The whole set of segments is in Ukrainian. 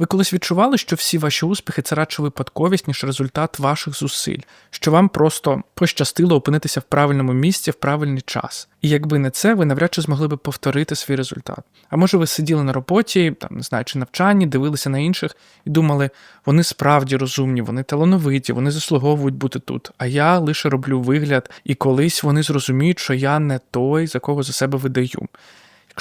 Ви колись відчували, що всі ваші успіхи це радше випадковість, ніж результат ваших зусиль, що вам просто пощастило опинитися в правильному місці в правильний час. І якби не це, ви навряд чи змогли би повторити свій результат. А може, ви сиділи на роботі, там не знаю, чи навчанні, дивилися на інших і думали, вони справді розумні, вони талановиті, вони заслуговують бути тут. А я лише роблю вигляд, і колись вони зрозуміють, що я не той, за кого за себе видаю.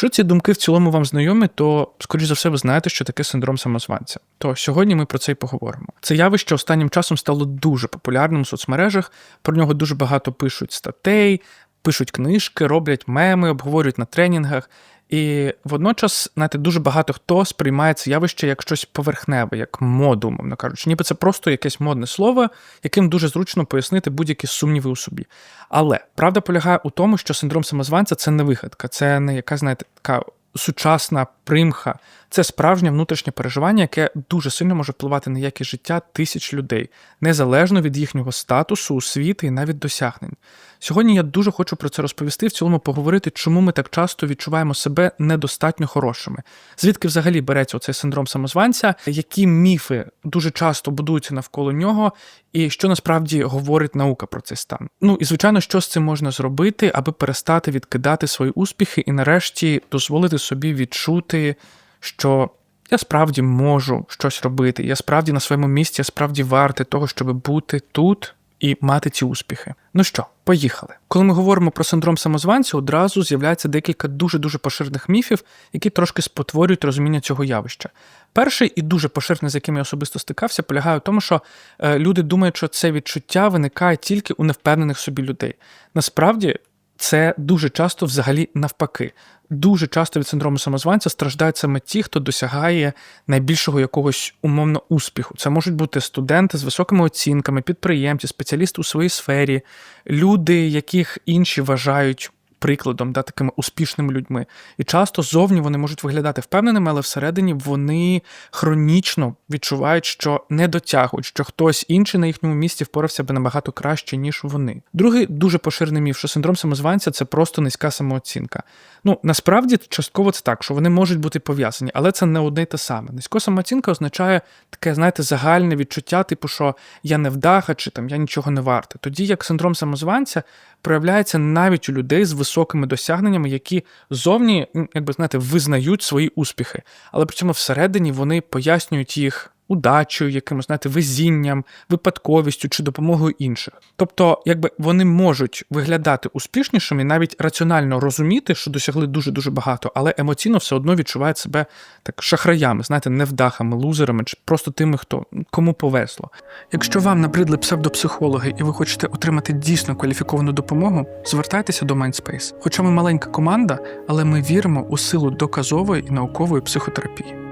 Якщо ці думки в цілому вам знайомі, то, скоріш за все, ви знаєте, що таке синдром самозванця. То сьогодні ми про це й поговоримо. Це явище останнім часом стало дуже популярним у соцмережах. Про нього дуже багато пишуть статей, пишуть книжки, роблять меми, обговорюють на тренінгах. І водночас, знаєте, дуже багато хто сприймає це явище як щось поверхневе, як моду, мовно кажучи, ніби це просто якесь модне слово, яким дуже зручно пояснити будь-які сумніви у собі. Але правда полягає у тому, що синдром самозванця це не вигадка, це не яка, знаєте, така сучасна примха. Це справжнє внутрішнє переживання, яке дуже сильно може впливати на якість життя тисяч людей, незалежно від їхнього статусу, освіти і навіть досягнень. Сьогодні я дуже хочу про це розповісти, в цілому поговорити, чому ми так часто відчуваємо себе недостатньо хорошими. Звідки взагалі береться оцей синдром самозванця, які міфи дуже часто будуються навколо нього, і що насправді говорить наука про цей стан. Ну і звичайно, що з цим можна зробити, аби перестати відкидати свої успіхи і нарешті дозволити собі відчути, що. Я справді можу щось робити. Я справді на своєму місці, я справді вартий того, щоб бути тут і мати ці успіхи. Ну що, поїхали. Коли ми говоримо про синдром самозванця, одразу з'являється декілька дуже дуже поширених міфів, які трошки спотворюють розуміння цього явища. Перший і дуже поширений, з яким я особисто стикався, полягає в тому, що е, люди думають, що це відчуття виникає тільки у невпевнених собі людей. Насправді. Це дуже часто взагалі навпаки. Дуже часто від синдрому самозванця страждають саме ті, хто досягає найбільшого якогось умовно успіху. Це можуть бути студенти з високими оцінками, підприємці, спеціалісти у своїй сфері, люди, яких інші вважають. Прикладом, да, такими успішними людьми. І часто зовні вони можуть виглядати впевненими, але всередині вони хронічно відчувають, що не дотягують, що хтось інший на їхньому місці впорався би набагато краще, ніж вони. Другий дуже поширений міф, що синдром самозванця це просто низька самооцінка. Ну насправді частково це так, що вони можуть бути пов'язані, але це не одне й те саме. Низька самооцінка означає таке, знаєте, загальне відчуття, типу, що я не вдаха чи там я нічого не вартий. Тоді як синдром самозванця проявляється навіть у людей з високими досягненнями, які зовні, якби знаєте, визнають свої успіхи, але при цьому всередині вони пояснюють їх удачею, якимось знаєте, везінням, випадковістю чи допомогою інших. Тобто, якби вони можуть виглядати успішнішими, навіть раціонально розуміти, що досягли дуже дуже багато, але емоційно все одно відчувають себе так шахраями, знаєте, невдахами, лузерами чи просто тими, хто кому повезло. Якщо вам набридли псевдопсихологи і ви хочете отримати дійсно кваліфіковану допомогу, звертайтеся до Mindspace. Хоча ми маленька команда, але ми віримо у силу доказової і наукової психотерапії.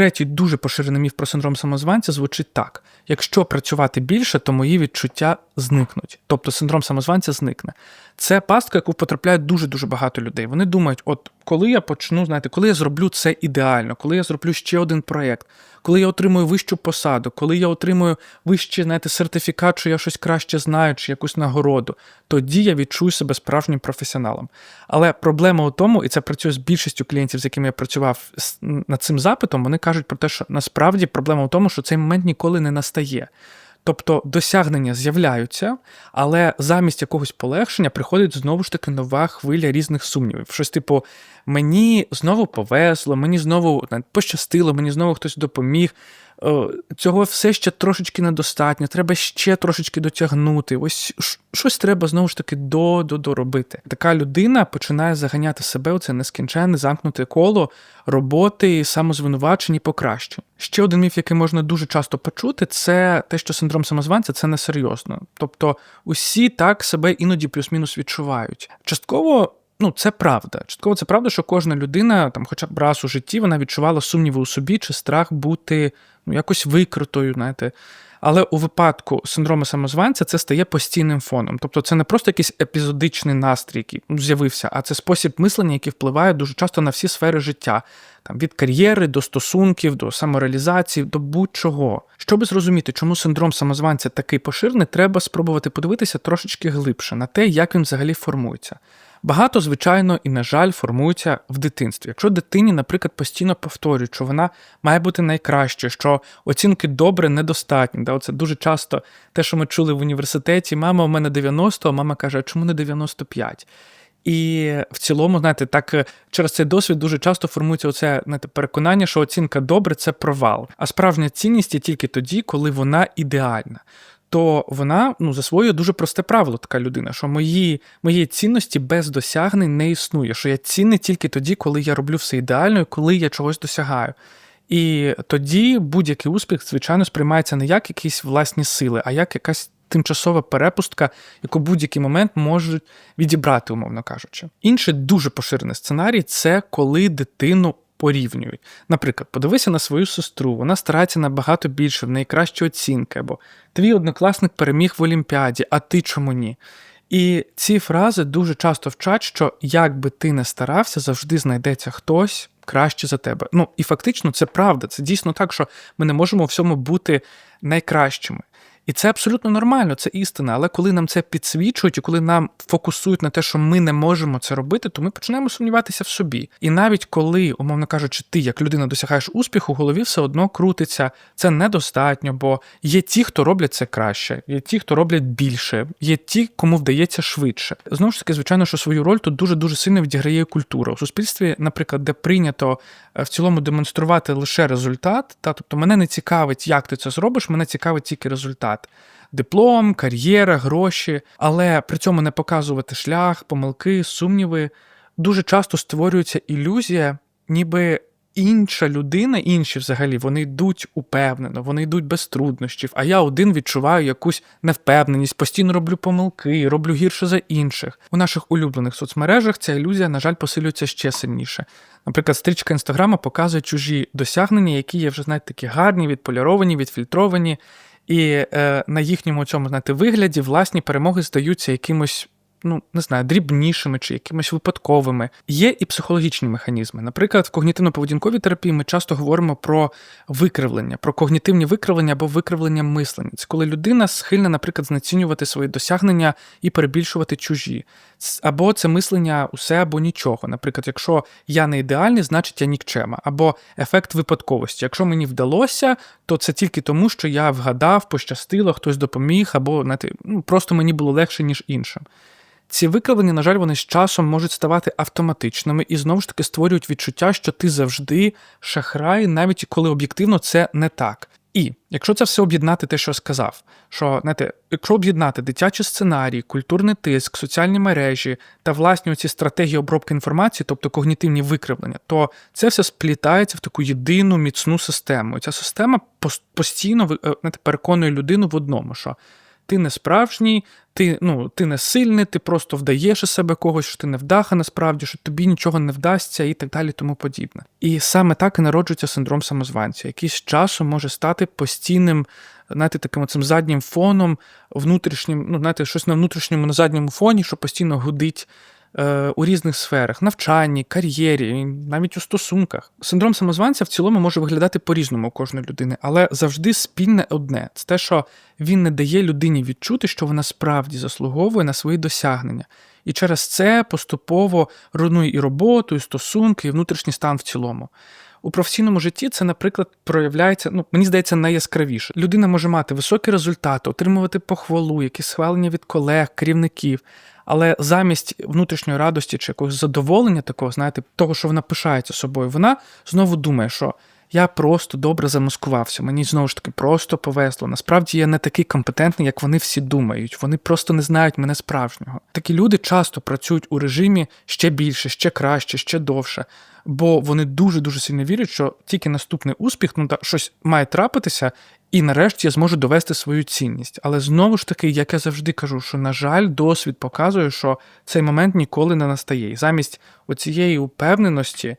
Третій дуже поширений міф про синдром самозванця звучить так: якщо працювати більше, то мої відчуття зникнуть. Тобто синдром самозванця зникне. Це пастка, яку потрапляють дуже дуже багато людей. Вони думають, от коли я почну, знаєте, коли я зроблю це ідеально, коли я зроблю ще один проєкт, коли я отримую вищу посаду, коли я отримую вищий знаєте, сертифікат, що я щось краще знаю, чи якусь нагороду, тоді я відчую себе справжнім професіоналом. Але проблема у тому, і це працює з більшістю клієнтів, з якими я працював над цим запитом, вони кажуть про те, що насправді проблема у тому, що цей момент ніколи не настає. Тобто досягнення з'являються, але замість якогось полегшення приходить знову ж таки нова хвиля різних сумнівів. Щось типу, мені знову повезло, мені знову пощастило, мені знову хтось допоміг. Цього все ще трошечки недостатньо, треба ще трошечки дотягнути. Ось щось треба знову ж таки до доробити. Така людина починає заганяти себе у це нескінченне замкнуте коло роботи, самозвинувачень і покращень. Ще один міф, який можна дуже часто почути, це те, що синдром самозванця це несерйозно. Тобто усі так себе іноді плюс-мінус відчувають. Частково. Ну, це правда. Частково це правда, що кожна людина, там, хоча б раз у житті, вона відчувала сумніви у собі чи страх бути ну, якось викрутою, знаєте. Але у випадку синдрому самозванця це стає постійним фоном. Тобто це не просто якийсь епізодичний настрій, який ну, з'явився, а це спосіб мислення, який впливає дуже часто на всі сфери життя, там від кар'єри до стосунків, до самореалізації, до будь-чого. Щоб зрозуміти, чому синдром самозванця такий поширений, треба спробувати подивитися трошечки глибше на те, як він взагалі формується. Багато, звичайно, і, на жаль, формується в дитинстві. Якщо дитині, наприклад, постійно повторюють, що вона має бути найкраще, що оцінки добре недостатні. Да? Оце дуже часто те, що ми чули в університеті, мама, у мене 90, а мама каже, а чому не 95? І в цілому, знаєте, так е, через цей досвід дуже часто формується оце знаєте, переконання, що оцінка добре це провал. А справжня цінність є тільки тоді, коли вона ідеальна. То вона ну, засвоює дуже просте правило, така людина, що мої мої цінності без досягнень не існує. Що я цінний тільки тоді, коли я роблю все ідеально і коли я чогось досягаю. І тоді будь-який успіх, звичайно, сприймається не як якісь власні сили, а як якась тимчасова перепустка, яку будь-який момент можуть відібрати, умовно кажучи. Інший дуже поширений сценарій це коли дитину. Порівнюють. Наприклад, подивися на свою сестру, вона старається набагато більше, в неї кращі оцінки, або твій однокласник переміг в Олімпіаді, а ти чому ні? І ці фрази дуже часто вчать, що як би ти не старався, завжди знайдеться хтось краще за тебе. Ну і фактично це правда. Це дійсно так, що ми не можемо всьому бути найкращими. І це абсолютно нормально, це істина. Але коли нам це підсвічують, і коли нам фокусують на те, що ми не можемо це робити, то ми починаємо сумніватися в собі. І навіть коли, умовно кажучи, ти як людина досягаєш успіху, в голові все одно крутиться. Це недостатньо, бо є ті, хто роблять це краще, є ті, хто роблять більше, є ті, кому вдається швидше. Знову ж таки, звичайно, що свою роль тут дуже дуже сильно відіграє культура у суспільстві, наприклад, де прийнято в цілому демонструвати лише результат. Та тобто мене не цікавить, як ти це зробиш, мене цікавить тільки результат. Диплом, кар'єра, гроші, але при цьому не показувати шлях, помилки, сумніви. Дуже часто створюється ілюзія, ніби інша людина, інші взагалі, вони йдуть упевнено, вони йдуть без труднощів. А я один відчуваю якусь невпевненість, постійно роблю помилки, роблю гірше за інших. У наших улюблених соцмережах ця ілюзія, на жаль, посилюється ще сильніше. Наприклад, стрічка інстаграма показує чужі досягнення, які є вже знаєте, такі гарні, відполіровані, відфільтровані. І е, на їхньому цьому знаєте, вигляді власні перемоги здаються якимось ну не знаю, дрібнішими чи якимись випадковими. Є і психологічні механізми. Наприклад, в когнітивно-поведінковій терапії ми часто говоримо про викривлення, про когнітивні викривлення або викривлення мислення. Це коли людина схильна, наприклад, знецінювати свої досягнення і перебільшувати чужі. Або це мислення усе або нічого. Наприклад, якщо я не ідеальний, значить я нікчема. Або ефект випадковості. Якщо мені вдалося, то це тільки тому, що я вгадав, пощастило, хтось допоміг, або знаєте, ну, просто мені було легше, ніж іншим. Ці викривлення, на жаль, вони з часом можуть ставати автоматичними і знову ж таки створюють відчуття, що ти завжди шахрай, навіть коли об'єктивно це не так. І якщо це все об'єднати, те, що сказав, що знаєте, якщо об'єднати дитячі сценарії, культурний тиск, соціальні мережі та власні оці стратегії обробки інформації, тобто когнітивні викривлення, то це все сплітається в таку єдину міцну систему. І ця система постійно е, знаєте, переконує людину в одному, що ти не справжній, ти ну, ти не сильний, ти просто вдаєш із себе когось, що ти не вдаха насправді, що тобі нічого не вдасться і так далі, тому подібне. І саме так і народжується синдром самозванця, який з часом може стати постійним, знаєте, таким оцим заднім фоном, внутрішнім, ну, знаєте, щось на внутрішньому на задньому фоні, що постійно гудить. Е, у різних сферах, навчанні, кар'єрі, навіть у стосунках. Синдром самозванця в цілому може виглядати по-різному у кожної людини, але завжди спільне одне це те, що він не дає людині відчути, що вона справді заслуговує на свої досягнення. І через це поступово руйнує і роботу, і стосунки, і внутрішній стан в цілому. У професійному житті це, наприклад, проявляється, ну мені здається, найяскравіше. Людина може мати високі результати, отримувати похвалу, якісь схвалення від колег, керівників. Але замість внутрішньої радості чи якогось задоволення, такого, знаєте, того, що вона пишається собою, вона знову думає, що я просто добре замаскувався. Мені знову ж таки просто повезло. Насправді я не такий компетентний, як вони всі думають. Вони просто не знають мене справжнього. Такі люди часто працюють у режимі ще більше, ще краще, ще довше. Бо вони дуже дуже сильно вірять, що тільки наступний успіх, ну та щось має трапитися, і нарешті я зможу довести свою цінність. Але знову ж таки, як я завжди кажу, що, на жаль, досвід показує, що цей момент ніколи не настає. І замість оцієї упевненості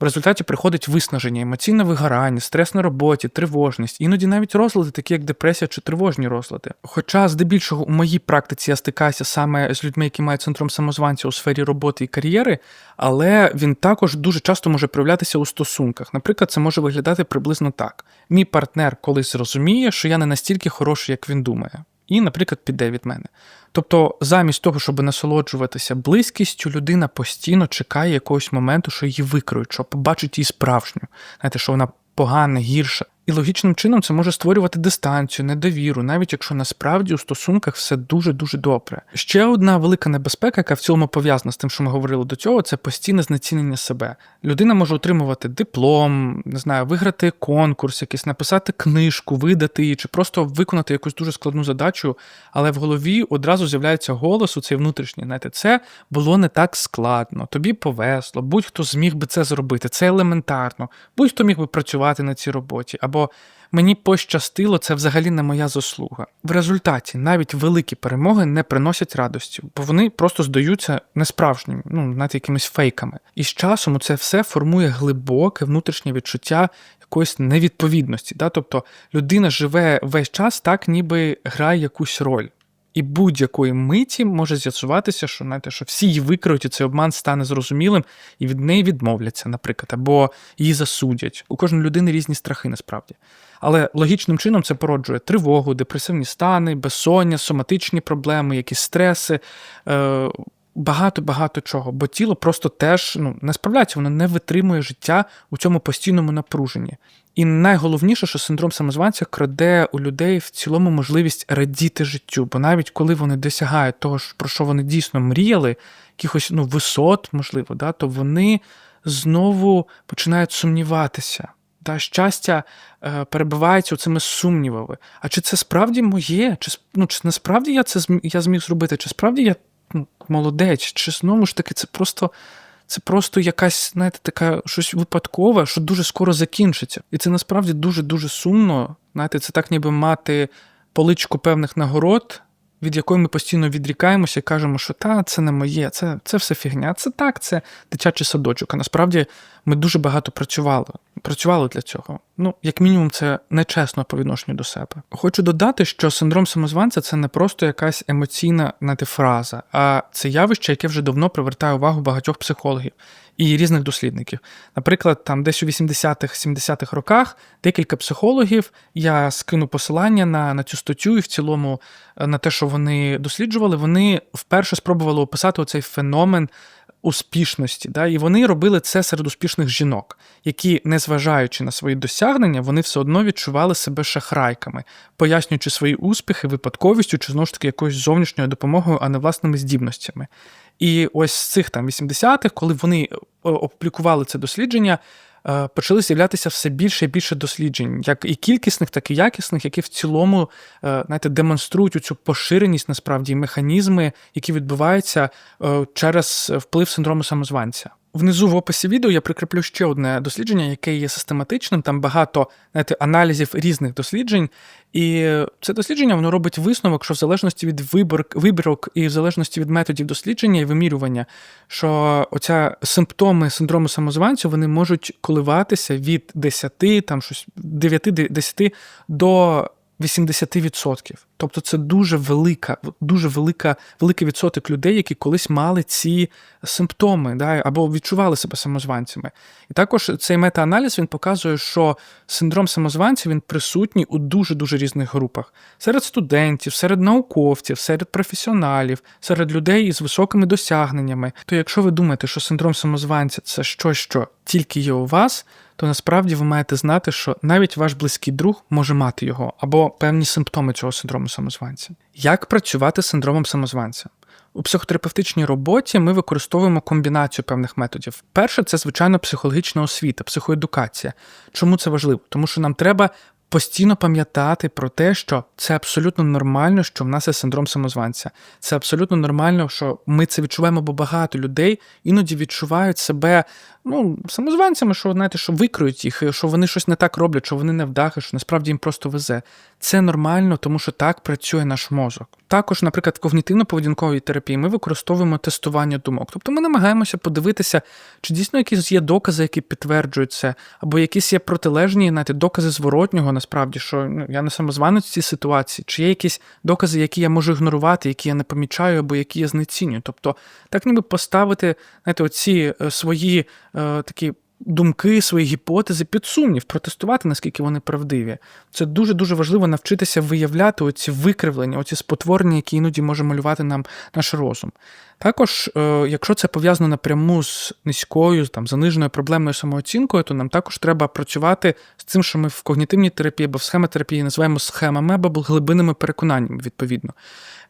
в результаті приходить виснаження, емоційне вигорання, стрес на роботі, тривожність, іноді навіть розлади, такі як депресія чи тривожні розлади. Хоча, здебільшого, у моїй практиці я стикаюся саме з людьми, які мають синдром самозванця у сфері роботи і кар'єри, але він також дуже часто може проявлятися у стосунках. Наприклад, це може виглядати приблизно так: мій партнер колись зрозуміє, що я не настільки хороший, як він думає. І, наприклад, піде від мене. Тобто, замість того, щоб насолоджуватися близькістю, людина постійно чекає якогось моменту, що її викриють, що побачить її справжню, знаєте, що вона погана, гірша. І логічним чином це може створювати дистанцію, недовіру, навіть якщо насправді у стосунках все дуже дуже добре. Ще одна велика небезпека, яка в цілому пов'язана з тим, що ми говорили до цього, це постійне знецінення себе. Людина може отримувати диплом, не знаю, виграти конкурс, якийсь написати книжку, видати її, чи просто виконати якусь дуже складну задачу, але в голові одразу з'являється голос у цей внутрішній. Знаєте, це було не так складно, тобі повезло, будь-хто зміг би це зробити, це елементарно, будь-хто міг би працювати на цій роботі. або або мені пощастило, це взагалі не моя заслуга. В результаті навіть великі перемоги не приносять радості, бо вони просто здаються несправжніми, ну навіть якимись фейками. І з часом це все формує глибоке внутрішнє відчуття якоїсь невідповідності. Да? Тобто людина живе весь час так, ніби грає якусь роль. І будь-якої миті може з'ясуватися, що знаєте, що всі її викриють, і цей обман стане зрозумілим, і від неї відмовляться, наприклад, або її засудять. У кожної людини різні страхи насправді. Але логічним чином це породжує тривогу, депресивні стани, безсоння, соматичні проблеми, якісь стреси. Е- Багато-багато чого, бо тіло просто теж ну, не справляється, воно не витримує життя у цьому постійному напруженні. І найголовніше, що синдром самозванця краде у людей в цілому можливість радіти життю, бо навіть коли вони досягають того, про що вони дійсно мріяли, якихось ну, висот, можливо, да, то вони знову починають сумніватися. Та щастя е, перебувається цими сумнівами. А чи це справді моє? Чи ну, чи насправді я це я зміг зробити? Чи справді я молодець? Чи знову ж таки це просто це просто якась, знаєте, така щось випадкове, що дуже скоро закінчиться. І це насправді дуже-дуже сумно. Знаєте, це так, ніби мати поличку певних нагород, від якої ми постійно відрікаємося і кажемо, що та, це не моє, це це все фігня, це так, це дитячий садочок. А насправді ми дуже багато працювали. Працювали для цього. Ну, як мінімум, це нечесно по відношенню до себе. Хочу додати, що синдром самозванця це не просто якась емоційна знаєте, фраза, а це явище, яке вже давно привертає увагу багатьох психологів і різних дослідників. Наприклад, там десь у 80-х, 70-х роках декілька психологів, я скину посилання на, на цю статтю і в цілому е, на те, що вони досліджували, вони вперше спробували описати оцей феномен. Успішності, да, і вони робили це серед успішних жінок, які, незважаючи на свої досягнення, вони все одно відчували себе шахрайками, пояснюючи свої успіхи випадковістю чи знову ж таки якоюсь зовнішньою допомогою, а не власними здібностями. І ось з цих там 80-х, коли вони е, опублікували це дослідження, почали з'являтися все більше і більше досліджень, як і кількісних, так і якісних, які в цілому е, знаєте, демонструють цю поширеність насправді механізми, які відбуваються через вплив синдрому самозванця. Внизу в описі відео я прикріплю ще одне дослідження, яке є систематичним. Там багато знаєте, аналізів різних досліджень. І це дослідження воно робить висновок, що в залежності від вибірок і в залежності від методів дослідження і вимірювання, що оця симптоми синдрому самозванцю вони можуть коливатися від 10, там щось 9-10 до 80%. Тобто це дуже велика, дуже велика, великий відсоток людей, які колись мали ці симптоми, да, або відчували себе самозванцями. І також цей метааналіз він показує, що синдром самозванця він присутній у дуже-дуже різних групах: серед студентів, серед науковців, серед професіоналів, серед людей із високими досягненнями. То якщо ви думаєте, що синдром самозванця це щось, що тільки є у вас то насправді ви маєте знати, що навіть ваш близький друг може мати його або певні симптоми цього синдрому самозванця. Як працювати з синдромом самозванця? У психотерапевтичній роботі ми використовуємо комбінацію певних методів. Перше, це звичайно психологічна освіта, психоедукація. Чому це важливо? Тому що нам треба постійно пам'ятати про те, що це абсолютно нормально, що в нас є синдром самозванця. Це абсолютно нормально, що ми це відчуваємо, бо багато людей іноді відчувають себе ну, самозванцями, що знаєте, що викриють їх, що вони щось не так роблять, що вони не вдахи, що насправді їм просто везе. Це нормально, тому що так працює наш мозок. Також, наприклад, в когнітивно-поведінковій терапії ми використовуємо тестування думок. Тобто ми намагаємося подивитися, чи дійсно якісь є докази, які підтверджують це, або якісь є протилежні знаєте, докази зворотнього, насправді, що ну, я не самозванець в цій ситуації, чи є якісь докази, які я можу ігнорувати, які я не помічаю, або які я знецінюю. Тобто, так ніби поставити знаєте, оці е, свої е, такі думки, свої гіпотези під сумнів, протестувати, наскільки вони правдиві. Це дуже дуже важливо навчитися виявляти оці викривлення, оці спотворення, які іноді може малювати нам наш розум. Також, е, якщо це пов'язано напряму з низькою, там заниженою проблемною самооцінкою, то нам також треба працювати з цим, що ми в когнітивній терапії або в схемотерапії називаємо схемами або глибинними переконаннями, відповідно.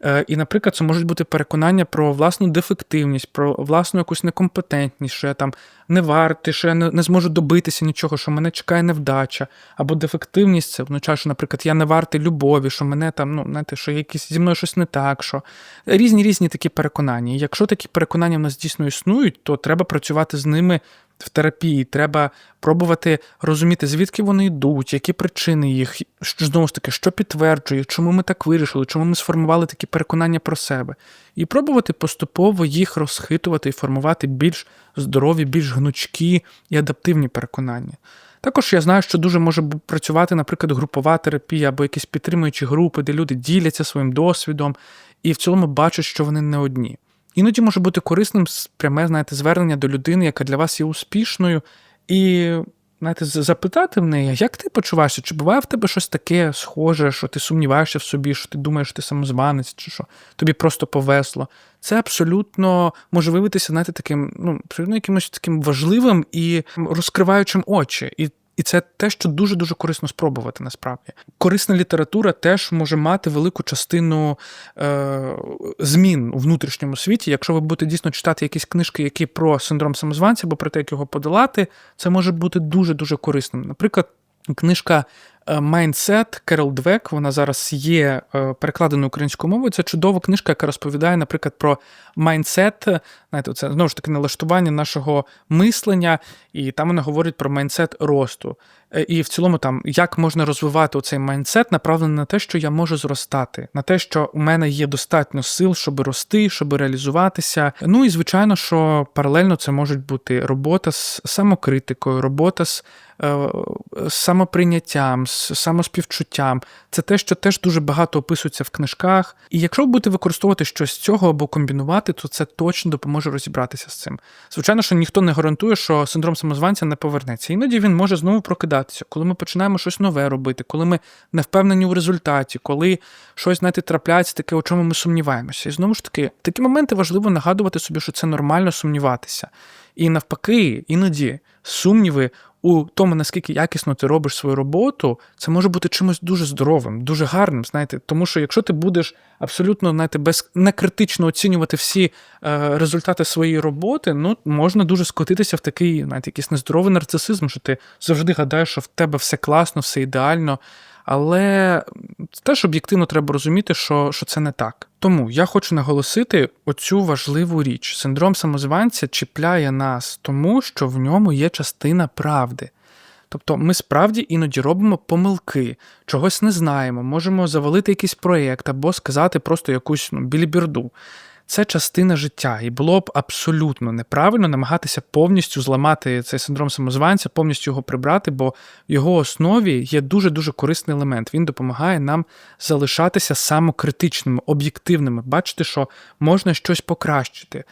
Е, І, наприклад, це можуть бути переконання про власну дефективність, про власну якусь некомпетентність, що я там не вартий, що я не, зможу добитися нічого, що мене чекає невдача, або дефективність це означає, що, наприклад, я не вартий любові, що мене там, ну, знаєте, що якісь зі мною щось не так, що різні різні такі переконання. І якщо такі переконання в нас дійсно існують, то треба працювати з ними в терапії. Треба пробувати розуміти, звідки вони йдуть, які причини їх, що знову ж таки, що підтверджує, чому ми так вирішили, чому ми сформували такі переконання про себе. І пробувати поступово їх розхитувати і формувати більш здорові, більш гнучкі і адаптивні переконання. Також я знаю, що дуже може працювати, наприклад, групова терапія або якісь підтримуючі групи, де люди діляться своїм досвідом і в цілому бачать, що вони не одні. Іноді може бути корисним пряме, знаєте, звернення до людини, яка для вас є успішною, і знаєте, запитати в неї, як ти почуваєшся? Чи буває в тебе щось таке схоже, що ти сумніваєшся в собі, що ти думаєш, що ти самозванець, чи що тобі просто повесло? Це абсолютно може виявитися, знаєте, таким, ну, абсолютно якимось таким важливим і розкриваючим очі. І і це те, що дуже дуже корисно спробувати насправді. Корисна література теж може мати велику частину е, змін у внутрішньому світі. Якщо ви будете дійсно читати якісь книжки, які про синдром самозванця або про те, як його подолати, це може бути дуже дуже корисним. Наприклад, книжка е, Mindset Керол Двек, вона зараз є е, перекладеною українською мовою. Це чудова книжка, яка розповідає, наприклад, про майндсет, знаєте, це знову ж таки налаштування нашого мислення, і там вона говорить про майндсет росту. Е, І в цілому, там як можна розвивати цей майндсет, направлений на те, що я можу зростати, на те, що у мене є достатньо сил, щоб рости, щоб реалізуватися. Ну і звичайно, що паралельно це може бути робота з самокритикою, робота з е, самоприйняттям, з самоспівчуттям. Це те, що теж дуже багато описується в книжках. І якщо ви будете використовувати щось з цього або комбінувати, то це точно допоможе розібратися з цим. Звичайно, що ніхто не гарантує, що синдром самозванця не повернеться. Іноді він може знову прокидатися, коли ми починаємо щось нове робити, коли ми не впевнені у результаті, коли щось знаєте, трапляється таке, у чому ми сумніваємося. І знову ж таки, такі моменти важливо нагадувати собі, що це нормально сумніватися. І навпаки, іноді сумніви у тому, наскільки якісно ти робиш свою роботу, це може бути чимось дуже здоровим, дуже гарним. Знаєте, тому що якщо ти будеш абсолютно знаєте, без некритично оцінювати всі е, результати своєї роботи, ну можна дуже скотитися в такий, знаєте, якийсь нездоровий нарцисизм, що ти завжди гадаєш, що в тебе все класно, все ідеально. Але теж об'єктивно треба розуміти, що, що це не так. Тому я хочу наголосити оцю важливу річ: синдром самозванця чіпляє нас, тому що в ньому є частина правди. Тобто ми справді іноді робимо помилки, чогось не знаємо, можемо завалити якийсь проєкт або сказати просто якусь ну, біліберду. Це частина життя, і було б абсолютно неправильно намагатися повністю зламати цей синдром самозванця, повністю його прибрати, бо в його основі є дуже дуже корисний елемент. Він допомагає нам залишатися самокритичними, об'єктивними, бачити, що можна щось покращити.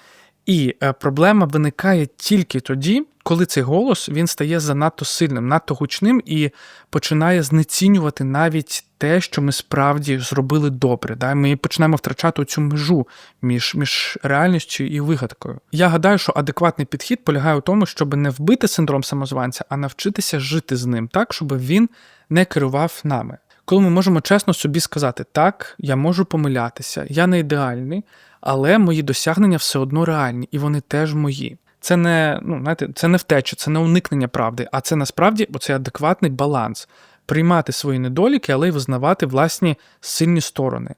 І е, проблема виникає тільки тоді, коли цей голос він стає занадто сильним, надто гучним і починає знецінювати навіть те, що ми справді зробили добре. Да? Ми починаємо втрачати цю межу між, між реальністю і вигадкою. Я гадаю, що адекватний підхід полягає у тому, щоб не вбити синдром самозванця, а навчитися жити з ним так, щоб він не керував нами. Коли ми можемо чесно собі сказати, так, я можу помилятися, я не ідеальний, але мої досягнення все одно реальні, і вони теж мої. Це не ну, знаєте, це не втеча, це не уникнення правди, а це насправді оцей адекватний баланс приймати свої недоліки, але й визнавати власні сильні сторони.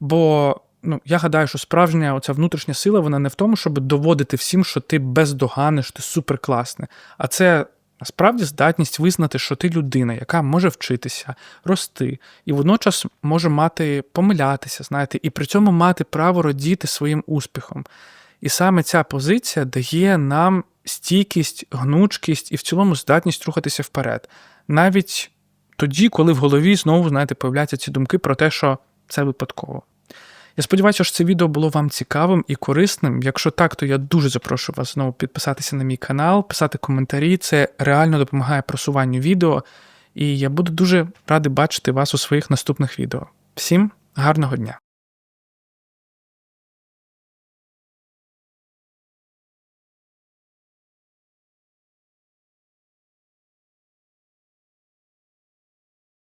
Бо ну, я гадаю, що справжня оця внутрішня сила вона не в тому, щоб доводити всім, що ти бездоганний, що ти суперкласний, а це. Насправді здатність визнати, що ти людина, яка може вчитися, рости, і водночас може мати помилятися, знаєте, і при цьому мати право радіти своїм успіхом. І саме ця позиція дає нам стійкість, гнучкість і в цілому здатність рухатися вперед. Навіть тоді, коли в голові знову, знаєте, появляються ці думки про те, що це випадково. Я сподіваюся, що це відео було вам цікавим і корисним. Якщо так, то я дуже запрошую вас знову підписатися на мій канал, писати коментарі. Це реально допомагає просуванню відео, і я буду дуже радий бачити вас у своїх наступних відео. Всім гарного дня!